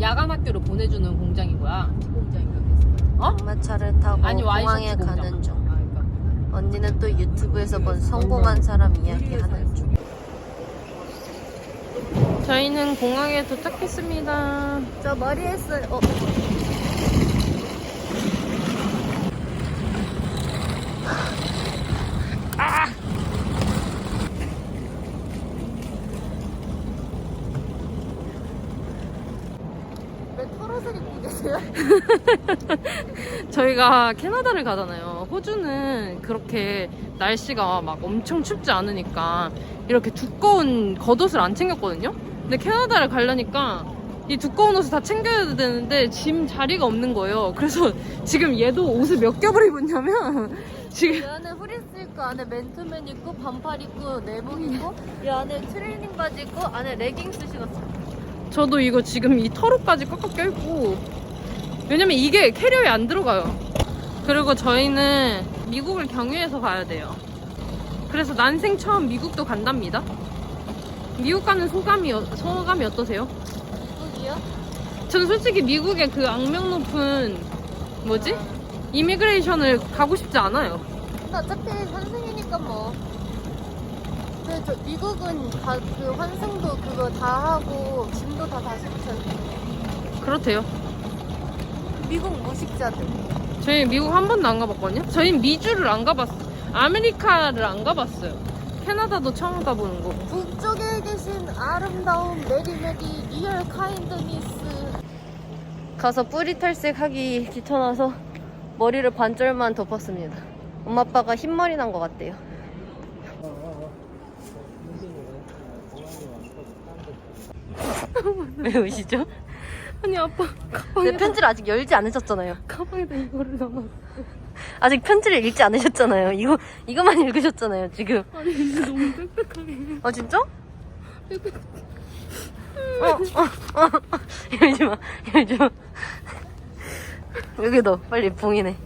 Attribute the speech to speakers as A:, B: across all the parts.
A: 야간 학교를 보내주는 공장인 거야. 공장인가 그랬어. 어?
B: 엄마차를 타고
A: 아니, 와이셔츠
B: 공항에
A: 공장.
B: 가는 중.
A: 아, 그러니까.
B: 언니는 또 유튜브에서 본 성공한 사람 이야기 하는 중.
A: 저희는 공항에 도착했습니다.
B: 저 머리 했어요. 어. 왜 토로색 입고 계세요?
A: 저희가 캐나다를 가잖아요. 호주는 그렇게 날씨가 막 엄청 춥지 않으니까 이렇게 두꺼운 겉옷을 안 챙겼거든요. 근데 캐나다를 가려니까 이 두꺼운 옷을 다 챙겨야 되는데 짐 자리가 없는 거예요. 그래서 지금 얘도 옷을 몇 겹을 입었냐면 지금
B: 이 안에 후리스 입고 안에 맨투맨 입고 반팔 입고 내복 입고 이 안에 트레이닝 바지 입고 안에 레깅스 신었어요.
A: 저도 이거 지금 이 털옷까지 꽉꽉 껴입고 왜냐면 이게 캐리어에 안 들어가요 그리고 저희는 미국을 경유해서 가야 돼요 그래서 난생 처음 미국도 간답니다 미국 가는 소감이, 어- 소감이 어떠세요?
B: 미국이요?
A: 저는 솔직히 미국의 그 악명 높은 뭐지? 이미그레이션을 가고 싶지 않아요
B: 근데 어차피 환승이니까 뭐. 근데 저 미국은 다 그 환승도 그거 다 하고 짐도 다 다시 붙여.
A: 그렇대요
B: 미국 무식자들.
A: 저희 미국 한 번도 안 가봤거든요 저희는 미주를 안 가봤어요 아메리카를 안 가봤어요 캐나다도 처음 가보는 거고
B: 북쪽에 계신 아름다운 메리메리 리얼 카인드니스. 가서 뿌리 탈색하기 귀찮아서 머리를 반절만 덮었습니다. 엄마 아빠가 흰머리 난 것 같대요. 왜 우시죠?
A: 아니 아빠
B: 근데
A: 가방에다
B: 편지를 아직 열지 않으셨잖아요.
A: 가방에다 이거를 넣어
B: 아직 편지를 읽지 않으셨잖아요. 이거 이거만 읽으셨잖아요. 지금.
A: 아니 근데 너무 빽빽하게
B: 아 진짜?
A: 빽빽
B: 어, 어, 어. 열지 마, 열지 마. 여기 너 빨리 봉이네.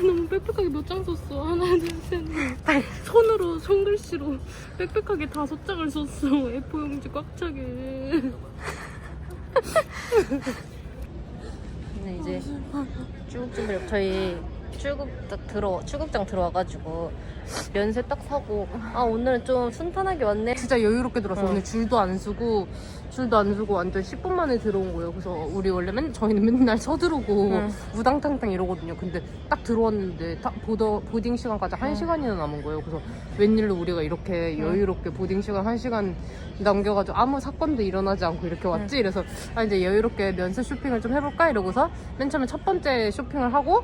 A: 너무 빽빽하게 몇 장 썼어 하나 둘셋
B: 빨리.
A: 손으로 손글씨로 빽빽하게 다섯 장을 썼어 A4 용지 꽉 차게
B: 근데 이제 출국증 들어 저희 출국 딱 들어 출국장 들어와가지고 면세 딱 사고 아 오늘은 좀 순탄하게 왔네.
A: 진짜 여유롭게 들어서
B: 어.
A: 오늘 줄도 안 서고 줄도 안 서고 완전 10분 만에 들어온 거예요 그래서 우리 원래 맨 저희는 맨날 서두르고
B: 응.
A: 무당탕탕 이러거든요 근데 딱 들어왔는데 딱 보더, 보딩 시간까지 한
B: 응.
A: 시간이나 남은 거예요 그래서 웬일로 우리가 이렇게
B: 응.
A: 여유롭게 보딩 시간 한 시간 남겨가지고 아무 사건도 일어나지 않고 이렇게 왔지 이래서 아 이제 여유롭게 면세 쇼핑을 좀 해볼까 이러고서 맨 처음에 첫 번째 쇼핑을 하고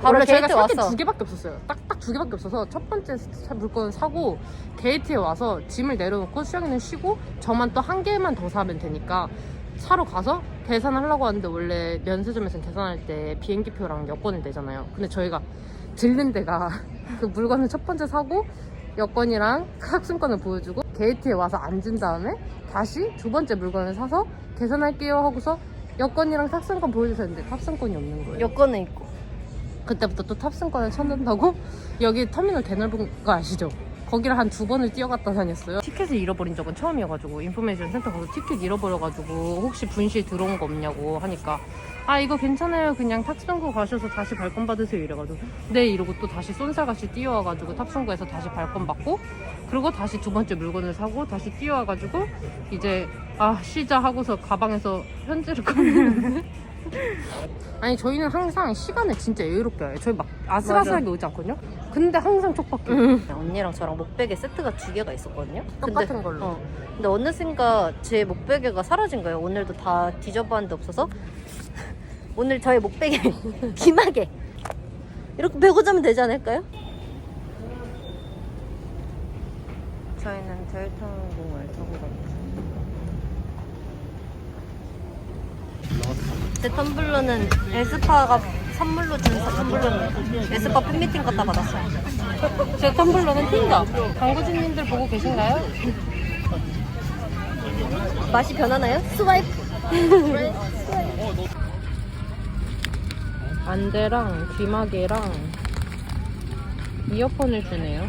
B: 바로
A: 원래 저희가
B: 게이트
A: 살 게
B: 왔어.
A: 두 개밖에 없었어요. 딱 딱 두 개밖에 없어서 첫 번째 사- 물건 사고 게이트에 와서 짐을 내려놓고 수영이는 쉬고 저만 또 한 개만 더 사면 되니까 사러 가서 계산을 하려고 하는데 원래 면세점에서는 계산할 때 비행기표랑 여권을 내잖아요. 근데 저희가 들른 데가 그 물건을 첫 번째 사고 여권이랑 학생권을 보여주고 게이트에 와서 앉은 다음에 다시 두 번째 물건을 사서 계산할게요 하고서 여권이랑 탑승권 보여주세요 했는데 탑승권이 없는 거예요.
B: 여권은 있고.
A: 그때부터 또 탑승권을 찾는다고 여기 터미널 대넓은 거 아시죠? 거기를 한 두 번을 뛰어갔다 다녔어요. 티켓을 잃어버린 적은 처음이어가지고 인포메이션 센터 가서 티켓 잃어버려가지고 혹시 분실 들어온 거 없냐고 하니까 아 이거 괜찮아요 그냥 탑승구 가셔서 다시 발권 받으세요 이래가지고 네 이러고 또 다시 쏜살같이 뛰어와가지고 탑승구에서 다시 발권 받고 그리고 다시 두 번째 물건을 사고 다시 뛰어와가지고 이제 아 쉬자 하고서 가방에서 편지를 꺼내는데 아니 저희는 항상 시간을 진짜 여유롭게 해요. 저희 막 아슬아슬하게 오지 않거든요. 근데 항상 촉박해.
B: 언니랑 저랑 목베개 세트가 두 개가 있었거든요.
A: 똑같은
B: 근데,
A: 걸로.
B: 어, 근데 어느샌가 제 목베개가 사라진 거예요. 오늘도 다 뒤져봤는데 없어서 오늘 저희 목베개 기마개 이렇게 메고 자면 되지 않을까요? 저희는 델타항공을 타고 갑니다. 제 텀블러는 에스파가 선물로 준 선물로는 에스파 팬미팅 갔다 받았어요.
A: 제 텀블러는 틴더. 광고주님들 보고 계신가요?
B: 맛이 변하나요? 스와이프.
A: 안대랑 귀마개랑 이어폰을 주네요.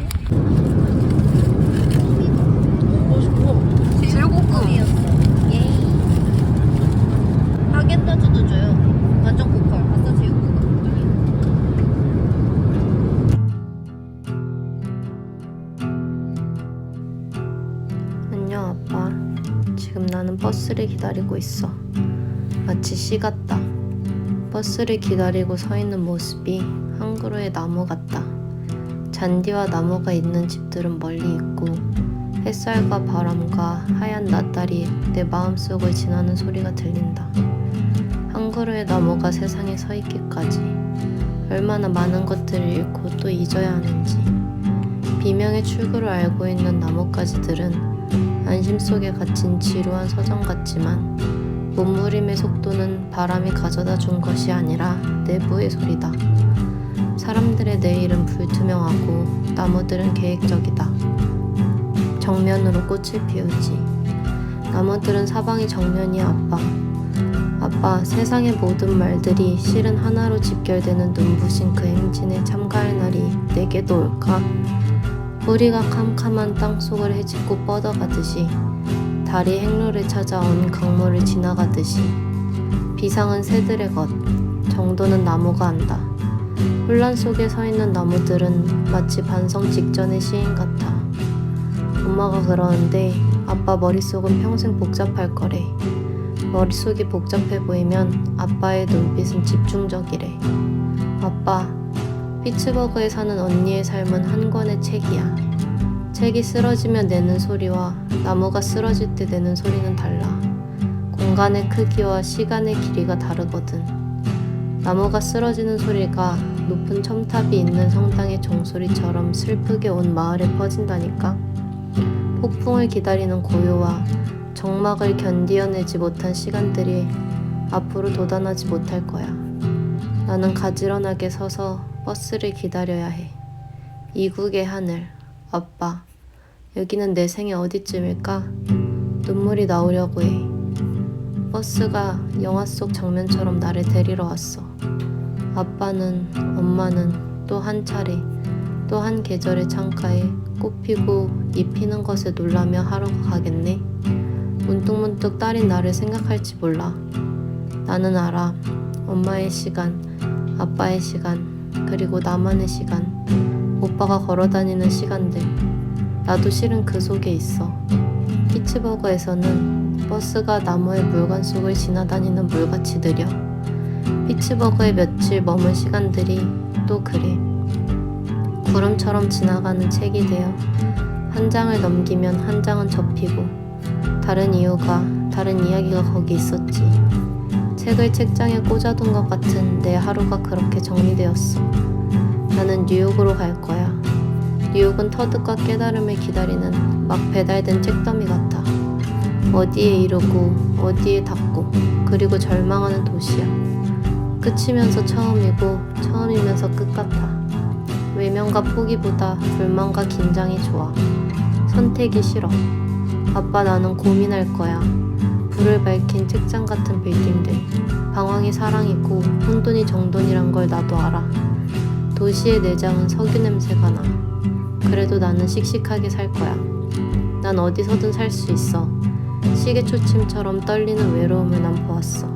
C: 버스를 기다리고 있어. 마치 시 같다. 버스를 기다리고 서 있는 모습이 한 그루의 나무 같다. 잔디와 나무가 있는 집들은 멀리 있고 햇살과 바람과 하얀 낯달이 내 마음속을 지나는 소리가 들린다. 한 그루의 나무가 세상에 서 있기까지 얼마나 많은 것들을 잃고 또 잊어야 하는지 비명의 출구를 알고 있는 나뭇가지들은 안심 속에 갇힌 지루한 서점 같지만 몸부림의 속도는 바람이 가져다 준 것이 아니라 내부의 소리다. 사람들의 내일은 불투명하고 나무들은 계획적이다. 정면으로 꽃을 피우지. 나무들은 사방이 정면이야 아빠. 아빠 세상의 모든 말들이 실은 하나로 집결되는 눈부신 그 행진에 참가할 날이 내게도 올까? 뿌리가 캄캄한 땅속을 헤집고 뻗어가듯이 달이 행로를 찾아온 강물을 지나가듯이 비상은 새들의 것, 정도는 나무가 안다. 혼란 속에 서 있는 나무들은 마치 반성 직전의 시인 같아. 엄마가 그러는데 아빠 머릿속은 평생 복잡할 거래. 머릿속이 복잡해 보이면 아빠의 눈빛은 집중적이래. 아빠, 피츠버그에 사는 언니의 삶은 한 권의 책이야. 책이 쓰러지면 내는 소리와 나무가 쓰러질 때 내는 소리는 달라. 공간의 크기와 시간의 길이가 다르거든. 나무가 쓰러지는 소리가 높은 첨탑이 있는 성당의 종소리처럼 슬프게 온 마을에 퍼진다니까. 폭풍을 기다리는 고요와 정막을 견디어내지 못한 시간들이 앞으로 도단하지 못할 거야. 나는 가지런하게 서서 버스를 기다려야 해. 이국의 하늘, 아빠. 여기는 내 생애 어디쯤일까? 눈물이 나오려고 해. 버스가 영화 속 장면처럼 나를 데리러 왔어. 아빠는, 엄마는 또 한 차례, 또 한 계절의 창가에 꽃 피고 잎 피는 것에 놀라며 하루가 가겠네. 문득문득 딸인 나를 생각할지 몰라. 나는 알아. 엄마의 시간, 아빠의 시간, 그리고 나만의 시간, 오빠가 걸어다니는 시간들. 나도 실은 그 속에 있어. 피츠버그에서는 버스가 나무의 물관 속을 지나다니는 물같이 느려. 피츠버그에 며칠 머문 시간들이 또 그래. 구름처럼 지나가는 책이 되어 한 장을 넘기면 한 장은 접히고 다른 이유가 다른 이야기가 거기 있었지. 책을 책장에 꽂아둔 것 같은 내 하루가 그렇게 정리되었어. 나는 뉴욕으로 갈 거야. 뉴욕은 터득과 깨달음을 기다리는 막 배달된 책더미 같아. 어디에 이르고 어디에 닿고 그리고 절망하는 도시야. 끝이면서 처음이고 처음이면서 끝 같아. 외면과 포기보다 불만과 긴장이 좋아. 선택이 싫어. 아빠 나는 고민할 거야. 불을 밝힌 책장 같은 빌딩들. 방황이 사랑이고 혼돈이 정돈이란 걸 나도 알아. 도시의 내장은 석유 냄새가 나. 그래도 나는 씩씩하게 살 거야. 난 어디서든 살 수 있어. 시계초침처럼 떨리는 외로움을 난 보았어.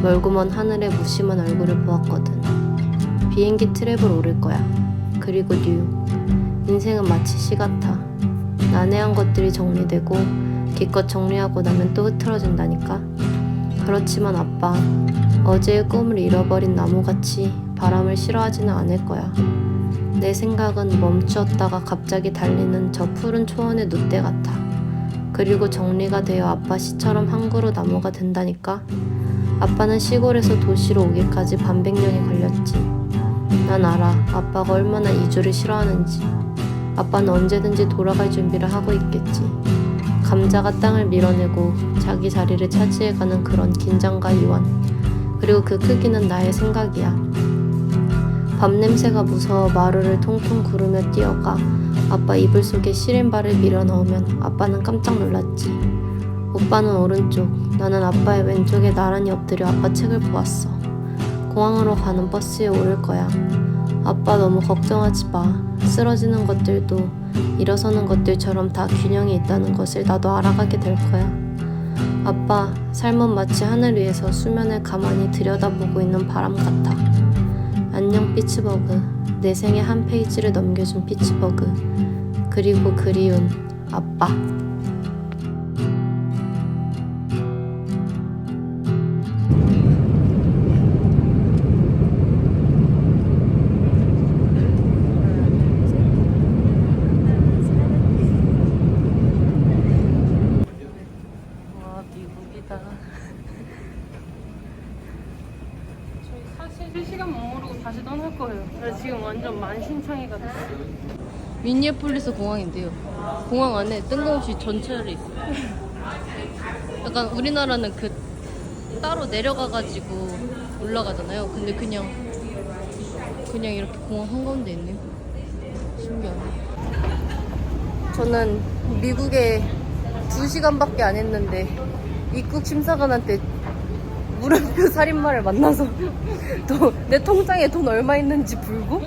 C: 멀고 먼 하늘의 무심한 얼굴을 보았거든. 비행기 트랩을 오를 거야. 그리고 뉴욕. 인생은 마치 시 같아. 난해한 것들이 정리되고 기껏 정리하고 나면 또 흐트러진다니까. 그렇지만 아빠, 어제의 꿈을 잃어버린 나무같이 바람을 싫어하지는 않을 거야. 내 생각은 멈추었다가 갑자기 달리는 저 푸른 초원의 눕대 같아. 그리고 정리가 되어 아빠 시처럼 한 그루 나무가 된다니까. 아빠는 시골에서 도시로 오기까지 반백년이 걸렸지. 난 알아. 아빠가 얼마나 이주를 싫어하는지. 아빠는 언제든지 돌아갈 준비를 하고 있겠지. 감자가 땅을 밀어내고 자기 자리를 차지해가는 그런 긴장과 유한. 그리고 그 크기는 나의 생각이야. 밤 냄새가 무서워 마루를 통통 구르며 뛰어가 아빠 이불 속에 시린발을 밀어 넣으면 아빠는 깜짝 놀랐지. 오빠는 오른쪽, 나는 아빠의 왼쪽에 나란히 엎드려 아빠 책을 보았어. 공항으로 가는 버스에 오를 거야. 아빠 너무 걱정하지 마. 쓰러지는 것들도 일어서는 것들처럼 다 균형이 있다는 것을 나도 알아가게 될 거야. 아빠, 삶은 마치 하늘 위에서 수면을 가만히 들여다보고 있는 바람 같아. 안녕 피츠버그. 내 생의 한 페이지를 넘겨준 피츠버그. 그리고 그리운 아빠.
B: 미니애폴리스 공항인데요. 공항 안에 뜬금없이 전철이 있어요. 약간 우리나라는 그 따로 내려가가지고 올라가잖아요. 근데 그냥 그냥 이렇게 공항 한가운데 있네요. 신기하네. 저는 미국에 2시간밖에 안 했는데 입국 심사관한테 물음표 살인마를 만나서 또 내 통장에 돈 얼마 있는지 불고?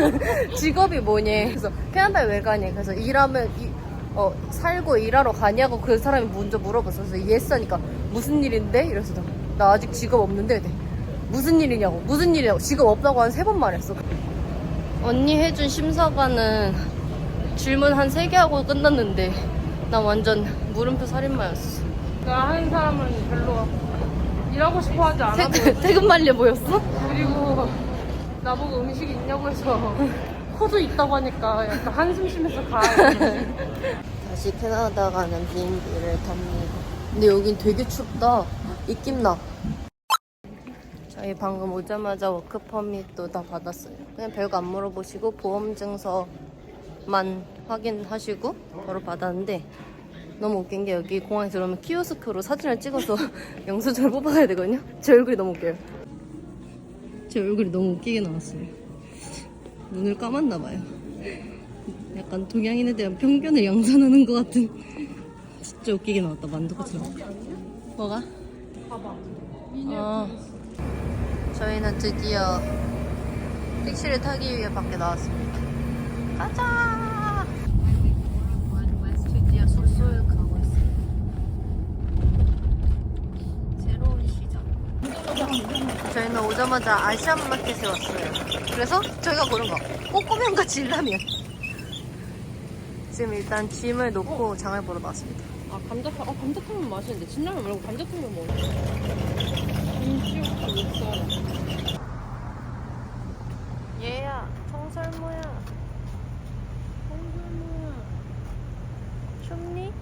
B: 직업이 뭐니? 그래서 캐나다에 왜 가니? 그래서 일하면 이- 어, 살고 일하러 가냐고 그 사람이 먼저 물어봤어. 그래서 예스 하니까 무슨 일인데? 이래서 나, 나 아직 직업 없는데? 그랬더니 무슨 일이냐고. 무슨 일이냐고. 직업 없다고 한 세 번 말했어. 언니 해준 심사관은 질문 한 세 개 하고 끝났는데 나 완전 물음표 살인마였어.
A: 나 하는 사람은 별로 일하고 싶어 하지 않아
B: 퇴, 퇴근 말려 보였어?
A: 그리고 나보고 음식 있냐고 해서 코도 있다고 하니까 약간 한숨 쉬면서 가
B: 다시 캐나다 가는 비행기를 탑니다. 근데 여긴 되게 춥다. 입김나. 저희 방금 오자마자 워크퍼밋도 다 받았어요. 그냥 별거 안 물어보시고 보험증서만 확인하시고 바로 받았는데 너무 웃긴 게 여기 공항에 들어오면 키오스크로 사진을 찍어서 영수증을 뽑아가야 되거든요. 제 얼굴이 너무 웃겨요. 제 얼굴이 너무 웃기게 나왔어요. 눈을 감았나 봐요. 약간 동양인에 대한 편견을 양산하는 것 같은 진짜 웃기게 나왔다 만두같이 나왔다 뭐가?
A: 봐봐
B: 어. 저희는 드디어 택시를 타기 위해 밖에 나왔습니다 가자 드디어 숙소에 가고 있어요 새로운 시장 저희는 오자마자 아시안 마켓에 왔어요 그래서 저희가 고른 거 꼬꼬면과 진라면 지금 일단 짐을 놓고 장을 보러 나왔습니다.
A: 아 감자탕 어 감자탕면 맛있는데 진라면 말고 감자탕면 먹어 김치국수 육수
B: 얘야, 청설모야. 청설모야. 춥니?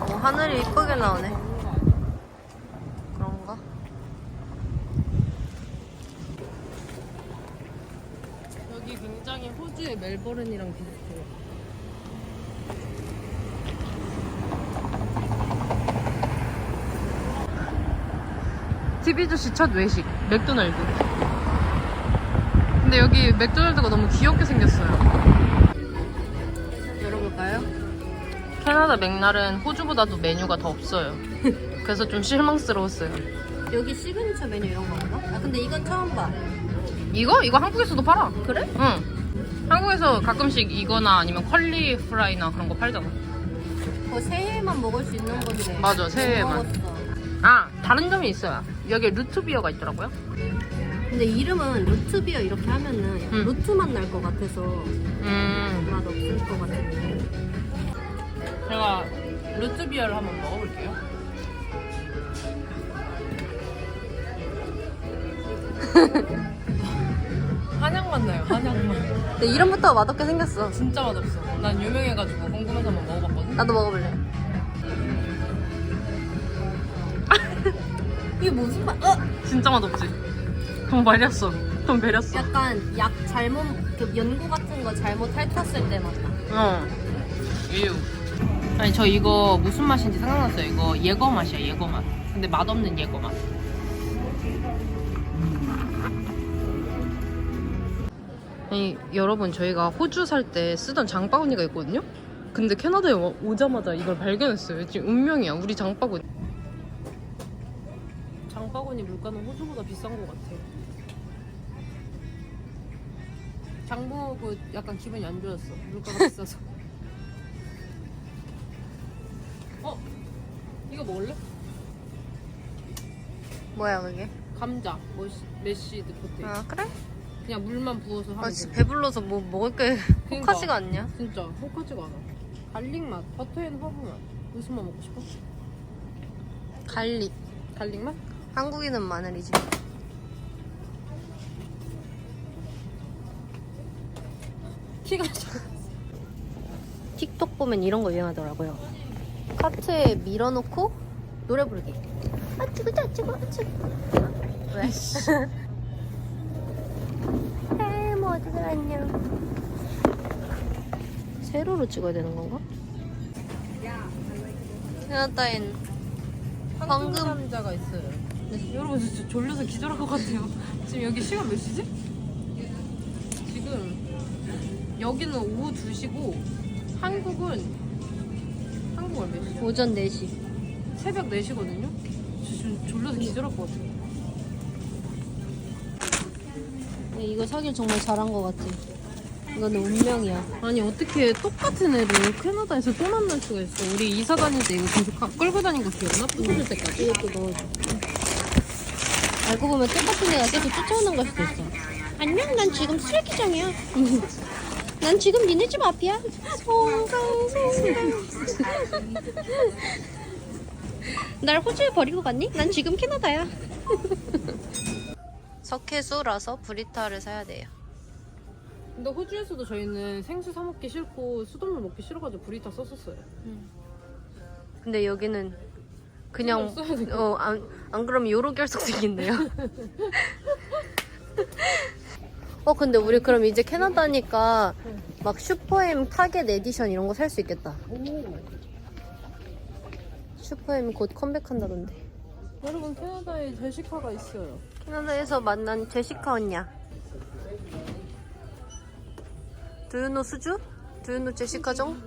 B: 어, 이쁘게 나오네. 그런가?
A: 여기 굉장히 호주의 멜버른이랑 비슷해요 TV조씨 첫 외식 맥도날드 근데 여기 맥도날드가 너무 귀엽게 생겼어요? 캐나다 맥날은 호주보다도 메뉴가 더 없어요 그래서 좀 실망스러웠어요
B: 여기 시그니처 메뉴 이런 거 없나? 아, 근데 이건 처음 봐.
A: 이거? 이거 한국에서도 팔아
B: 그래?
A: 응 한국에서 가끔씩 이거나 아니면 컬리 프라이나 그런 거 팔잖아
B: 그거 새해만 먹을 수 있는 건데.
A: 맞아, 새해에만.
B: 못 먹었어.
A: 아 다른 점이 있어요 여기 루트비어가 있더라고요
B: 근데 이름은 루트비어 이렇게 하면은
A: 음.
B: 루트 맛날것 같아서
A: 음
B: 맛 없을 것 같은데.
A: 제가 루트비어를 한번 먹어볼게요 한약맛 나요 한약맛
B: 근데 이름부터 맛없게 생겼어.
A: 진짜 맛없어 난 유명해가지고 궁금해서 한번 먹어봤거든
B: 나도 먹어볼래. 이게 무슨 맛? 어?
A: 진짜 맛없지 돈 말렸어 돈 베렸어
B: 약간 약 잘못, 그 연고 같은 거 잘못 핥았을 때 맛 나.
A: 어. 이유. 아니 저 이거 무슨 맛인지 생각났어요. 이거 예거 맛이야 예거 맛. 근데 맛없는 예거 맛. 아니 여러분 저희가 호주 살 때 쓰던 장바구니가 있거든요. 근데 캐나다에 와- 오자마자 이걸 발견했어요. 지금 운명이야 우리 장바구니. 장바구니 물가는 호주보다 비싼 것 같아. 장 보고 약간 기분이 안 좋았어. 물가가 비싸서. 어? 이거 먹을래?
B: 뭐야, 그게?
A: 감자, 머시, 메시드 포테이토.
B: 아, 그래?
A: 그냥 물만 부어서 하면
B: 아,
A: 돼.
B: 진짜 배불러서 뭐 먹을 게
A: 그러니까.
B: 혹하지가 않냐?
A: 진짜 혹하지가 않아. 갈릭 맛, 버터 앤 허브 맛. 무슨 맛 먹고 싶어?
B: 갈릭.
A: 갈릭 맛?
B: 한국인은 마늘이지.
A: 티가 나.
B: 틱톡 보면 이런 거 유행하더라고요. 카트에 밀어놓고 노래 부르기. 아치고 짜치고 아 치고. 왜? 헤이 모두들 안녕. 세로로 찍어야 되는 건가? 캐나다엔 방금-
A: 남자가 있어요. 네, 여러분 진짜 졸려서 기절할 것 같아요. 지금 여기 시간 몇 시지? 지금 여기는 오후 2시고 한국은 한국은 몇 시야?
B: 오전 4시.
A: 새벽 4시거든요? 지금 졸려서 기절할 것 같아요.
B: 이거 사길 정말 잘한 것 같아. 이거는 운명이야.
A: 아니 어떻게 똑같은 애를 캐나다에서 또 만날 수가 있어? 우리 이사 다닐 때 이거 계속 가- 끌고 다닌 거 기억나? 부서질 때까지?
B: 이것도 넣어줘. 알고 보면 똑같은 애가 계속 쫓아오는 걸 수도 있어. 안녕, 난 지금 쓰레기장이야. 난 지금 니네 집 앞이야. 송강 송강. 날 호주에 버리고 갔니? 난 지금 캐나다야. 석회수라서 브리타를 사야 돼요.
A: 근데 호주에서도 저희는 생수 사 먹기 싫고 수돗물 먹기 싫어가지고 브리타 썼었어요.
B: 근데 여기는 그냥
A: 신경 써야 될것
B: 어, 안, 안 그러면 요로 결석 생긴대요. 어 근데 우리 그럼 이제 캐나다니까 막 슈퍼엠 타겟 에디션 이런 거 살 수 있겠다. 슈퍼엠 곧 컴백한다던데.
A: 여러분 캐나다에 제시카가 있어요.
B: 캐나다에서 만난 제시카 언니야. 두유노 수주? 두유노 제시카 정?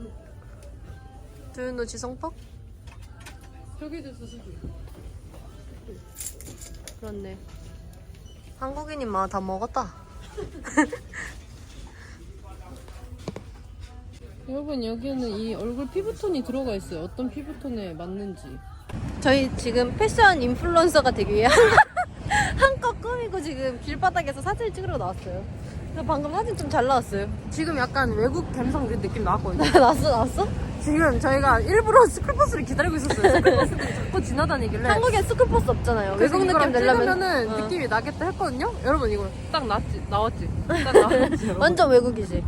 B: 두유노 지성팍?
A: 저기도 수주.
B: 그렇네. 한국인이 막다 먹었다.
A: 여러분 여기는 이 얼굴 피부톤이 들어가 있어요. 어떤 피부톤에 맞는지.
B: 저희 지금 패션 인플루언서가 되기 위해 한껏 꾸미고 지금 길바닥에서 사진을 찍으러 나왔어요. 방금 사진 좀 잘 나왔어요.
A: 지금 약간 외국 감성 느낌 나왔거든요.
B: 나왔어, 나왔어?
A: 지금 저희가 일부러 스쿨버스를 기다리고 있었어요. 스쿨버스들이 자꾸 지나다니길래.
B: 한국에 스쿨버스 없잖아요. 외국 느낌 내려면
A: 찍으면은
B: 어.
A: 느낌이 나겠다 했거든요. 여러분 이거 딱 나왔지, 나왔지. 딱 나왔지. 여러분.
B: 완전 외국이지.